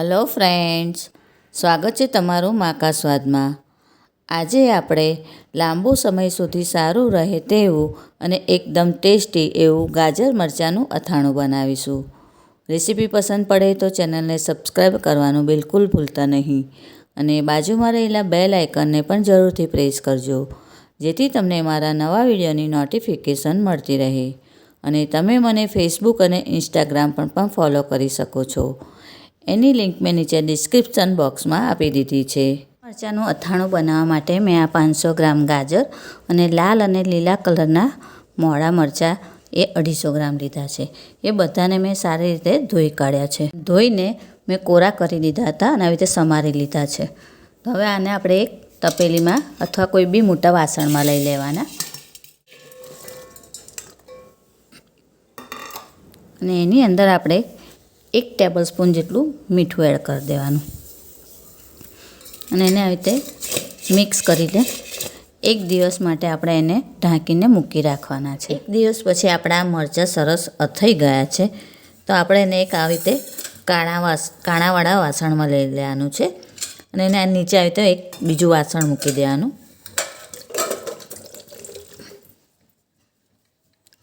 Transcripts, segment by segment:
Hello friends સ્વાગત છે તમારું માકા સ્વાદમાં. આજે આપણે લાંબો સમય સુધી સારું રહે તેવું અને એકદમ ટેસ્ટી એવું ગાજર મરચાંનું અથાણું બનાવીશું. રેસીપી પસંદ પડે તો ચેનલને સબસ્ક્રાઈબ કરવાનું બિલકુલ ભૂલતા નહીં. અને બાજુમાં રહેલા બેલ આઇકનને પણ જરૂરથી પ્રેસ કરજો, જેથી તમને મારા નવા વિડીયોની નોટિફિકેશન મળતી રહે. અને તમે મને ફેસબુક અને ઇન્સ્ટાગ્રામ પર પણ ફોલો કરી શકો છો. એની લિંક મેં નીચે ડિસ્ક્રિપ્શન બોક્સમાં આપી દીધી છે. મરચાંનું અથાણું બનાવવા માટે મેં આ પાંચસો ગ્રામ ગાજર અને લાલ અને લીલા કલરના મોડા મરચાં એ અઢીસો ગ્રામ લીધા છે. એ બધાને મેં સારી રીતે ધોઈ કાઢ્યા છે. ધોઈને મેં કોરા કરી દીધા હતા અને આવી રીતે સમારી લીધા છે. હવે આને આપણે એક તપેલીમાં અથવા કોઈ બી મોટા વાસણમાં લઈ લેવાના. અને એની અંદર આપણે એક ટેબલ સ્પૂન જેટલું મીઠું એડ કરી દેવાનું. અને એને આવી રીતે મિક્સ કરીને એક દિવસ માટે આપણે એને ઢાંકીને મૂકી રાખવાના છે. એક દિવસ પછી આપણા મરચાં સરસ અથઈ ગયા છે. તો આપણે એને એક આવી રીતે કાણા વાસ, કાણાવાળા વાસણમાં લઈ લેવાનું છે. અને એને નીચે આવી રીતે એક બીજું વાસણ મૂકી દેવાનું.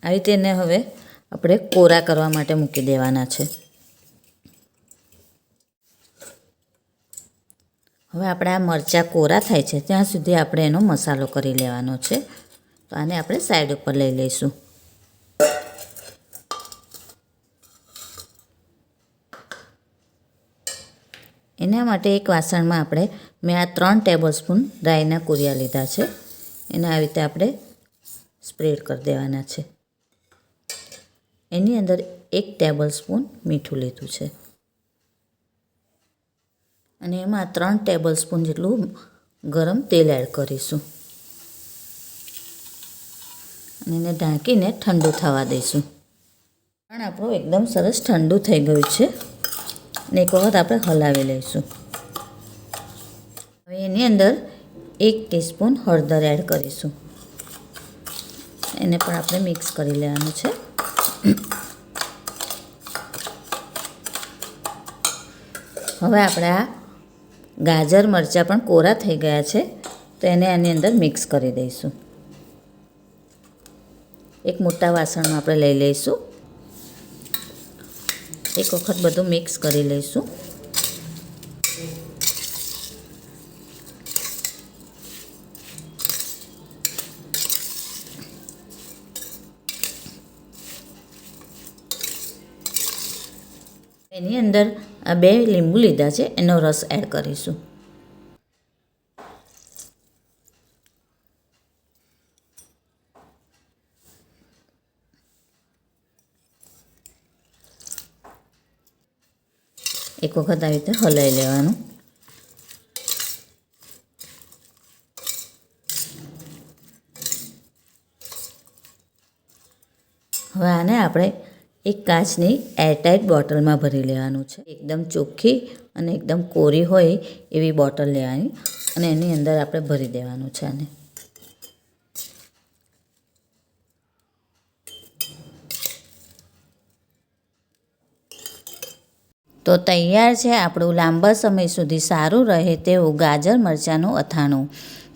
આવી રીતે એને હવે આપણે કોરા કરવા માટે મૂકી દેવાના છે. હવે આપણે આ મરચાં કોરા થાય છે, ત્યાં સુધી આપણે એનો મસાલો કરી લેવાનો છે. તો આને આપણે સાઈડ ઉપર લઈ લઈશું. એના માટે એક વાસણમાં આપણે મેં આ ત્રણ ટેબલ સ્પૂન રાઈના કુરિયા લીધા છે. એને આવી રીતે આપણે સ્પ્રેડ કરી દેવાના છે. એની અંદર એક ટેબલ સ્પૂન મીઠું લીધું છે. અને એમાં ત્રણ ટેબલ સ્પૂન જેટલું ગરમ તેલ એડ કરીશું. અને એને ઢાંકીને ઠંડુ થવા દઈશું. પણ આપણું એકદમ સરસ ઠંડુ થઈ ગયું છે. અને એક વખત આપણે હલાવી લઈશું. હવે એની અંદર એક ટીસ્પૂન હળદર એડ કરીશું. એને પણ આપણે મિક્સ કરી લેવાનું છે. હવે આપણે આ ગાજર, મરચાં પણ કોરા થઈ ગયા છે, તો એને આની અંદર મિક્સ કરી દઈશું. એક મોટા વાસણમાં આપણે લઈ લઈશું. એક વખત બધું મિક્સ કરી લઈશું. એની અંદર આ બે લીંબુ લીધા છે, એનો રસ એડ કરીશું. એક વખત આવી રીતે હલાવી લેવાનું. હવે આને આપણે એક કાચની એરટાઇટ બોટલમાં ભરી લેવાનું છે. એકદમ ચોખ્ખી અને એકદમ કોરી હોય એવી બોટલ લેવાની અને એની અંદર આપણે ભરી દેવાનું છે આને. તો તૈયાર છે આપણું લાંબા સમય સુધી સારું રહે તેવું ગાજર મરચાંનું અથાણું.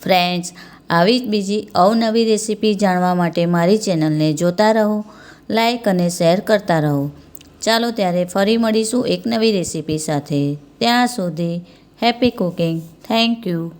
ફ્રેન્ડ્સ, આવી જ બીજી અવનવી રેસીપી જાણવા માટે મારી ચેનલને જોતા રહો. લાઈક અને શેર કરતા રહો. ચાલો ત્યારે ફરી મળીશું એક નવી રેસીપી સાથે. ત્યાં સુધી હેપી કુકિંગ. Thank you.